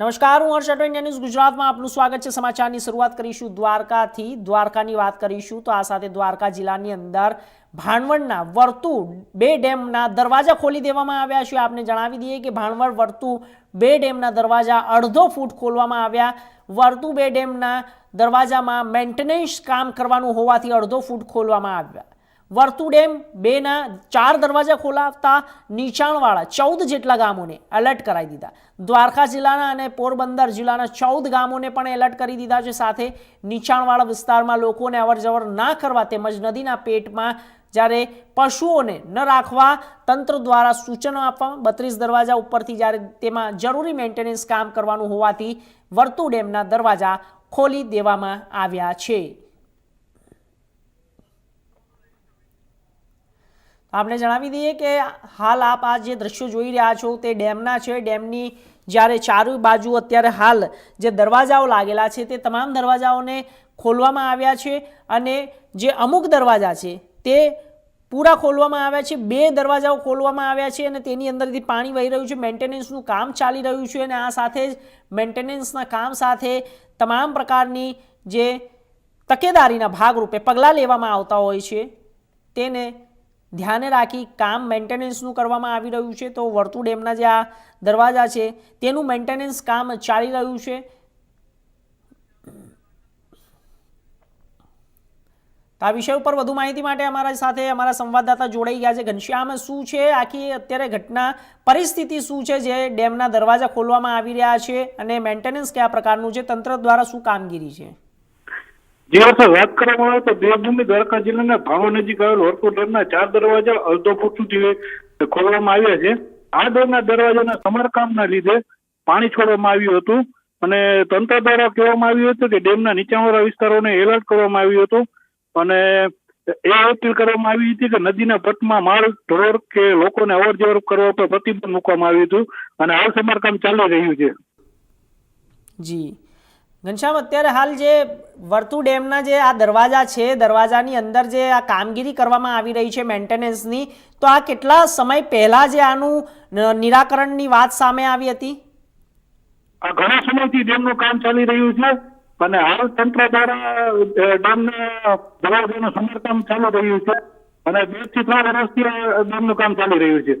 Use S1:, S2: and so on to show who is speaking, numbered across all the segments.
S1: નમસ્કાર, હું હર્ષ અટો ન્યૂઝ ગુજરાતમાં આપનું સ્વાગત છે. સમાચારની શરૂઆત કરીશું દ્વારકાથી. દ્વારકાની વાત કરીશું તો આ સાથે દ્વારકા જિલ્લાની અંદર ભાણવડના વર્તુ બે ડેમના દરવાજા ખોલી દેવામાં આવ્યા છે. આપને જણાવી દઈએ કે ભાણવડ વર્તુ બે ડેમના દરવાજા અડધો ફૂટ ખોલવામાં આવ્યા. વર્તુ બે ડેમના દરવાજામાં મેન્ટેનન્સ કામ કરવાનું હોવાથી અડધો ફૂટ ખોલવામાં આવ્યા. વર્તુ ડેમ, બેના ચાર દરવાજા ખોલાવતા નીચાણવાળા ચૌદ જેટલા ગામોને એલર્ટ કરાવી દીધા. દ્વારકા જિલ્લાના અને પોરબંદર જિલ્લાના ચૌદ ગામોને પણ એલર્ટ કરી દીધા છે. સાથે નીચાણવાળા વિસ્તારમાં લોકોને અવરજવર ના કરવા તેમજ નદીના પેટમાં જ્યારે પશુઓને ન રાખવા તંત્ર દ્વારા સૂચનો આપવામાં બત્રીસ દરવાજા ઉપરથી જ્યારે તેમાં જરૂરી મેન્ટેનન્સ કામ કરવાનું હોવાથી વર્તુ ડેમના દરવાજા ખોલી દેવામાં આવ્યા છે. આપણે જણાવી દઈએ કે હાલ આપ આ જે દ્રશ્યો જોઈ રહ્યા છો તે ડેમના છે. ડેમની જ્યારે ચારે બાજુ અત્યારે હાલ જે દરવાજાઓ લાગેલા છે તે તમામ દરવાજાઓને ખોલવામાં આવ્યા છે અને જે અમુક દરવાજા છે તે પૂરા ખોલવામાં આવ્યા છે. બે દરવાજાઓ ખોલવામાં આવ્યા છે અને તેની અંદરથી પાણી વહી રહ્યું છે. મેન્ટેનન્સનું કામ ચાલી રહ્યું છે અને આ સાથે જ મેન્ટેનન્સના કામ સાથે તમામ પ્રકારની જે તકેદારીના ભાગરૂપે પગલાં લેવામાં આવતા હોય છે. તેને ધ્યાને રાખી કામ મેન્ટેનન્સનું કરવામાં આવી રહ્યું છે. તો વર્તુ ડેમના જે આ દરવાજા છે, તેનું મેન્ટેનન્સ કામ ચાલી રહ્યું છે. આ વિષય ઉપર વધુ માહિતી માટે અમારા સાથે અમારા સંવાદદાતા જોડાઈ ગયા છે. ઘનશ્યામ, શું છે? આખી અત્યારે ઘટના પરિસ્થિતિ શું છે જે ડેમના દરવાજા ખોલવામાં આવી રહ્યા છે અને મેન્ટેનન્સ કયા પ્રકારનું છે? તંત્ર દ્વારા શું કામગીરી છે?
S2: જે અર્થે વાત કરવામાં આવે તો દેવભૂમિ દ્વારકા જિલ્લાના ભાવો નજીક આવેલ ડેમના ચાર દરવાજા અડધો ફૂટ સુધી ખોલવામાં આવ્યા છે. આ ડેમના દરવાજાના સમારકામના લીધે પાણી છોડવામાં આવ્યું હતું અને તંત્ર દ્વારા કહેવામાં આવ્યું હતું કે ડેમના નીચાણવાળા વિસ્તારોને એલર્ટ કરવામાં આવ્યું હતું અને એ અપીલ કરવામાં આવી હતી કે નદીના પટમાં માળ ઢોર કે લોકોને અવર જવર કરવા પર પ્રતિબંધ મૂકવામાં આવ્યું હતું અને આ સમારકામ ચાલી રહ્યું છે.
S1: જી. ઘનશ્યામ અત્યારે હાલ જે વર્તુ ડેમના જે આ દરવાજા છે દરવાજાની અંદર જે આ કામગીરી કરવામાં આવી રહી છે મેન્ટેનન્સની તો આ કેટલા સમય પહેલા જે આનું નિરાકરણની વાત સામે આવી હતી?
S2: આ ઘણા સમયથી ડેમનું કામ ચાલી રહ્યું છે અને હાલ તંત્ર દ્વારા ડેમના દરવાજાનું સમારકામ ચાલુ રહ્યું છે અને બેથી ત્રણ વર્ષથી ડેમનું કામ ચાલી રહ્યું છે.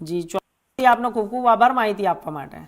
S1: જી ચોક્કસથી આપનો ખૂબ ખૂબ આભાર માહિતી આપવા માટે.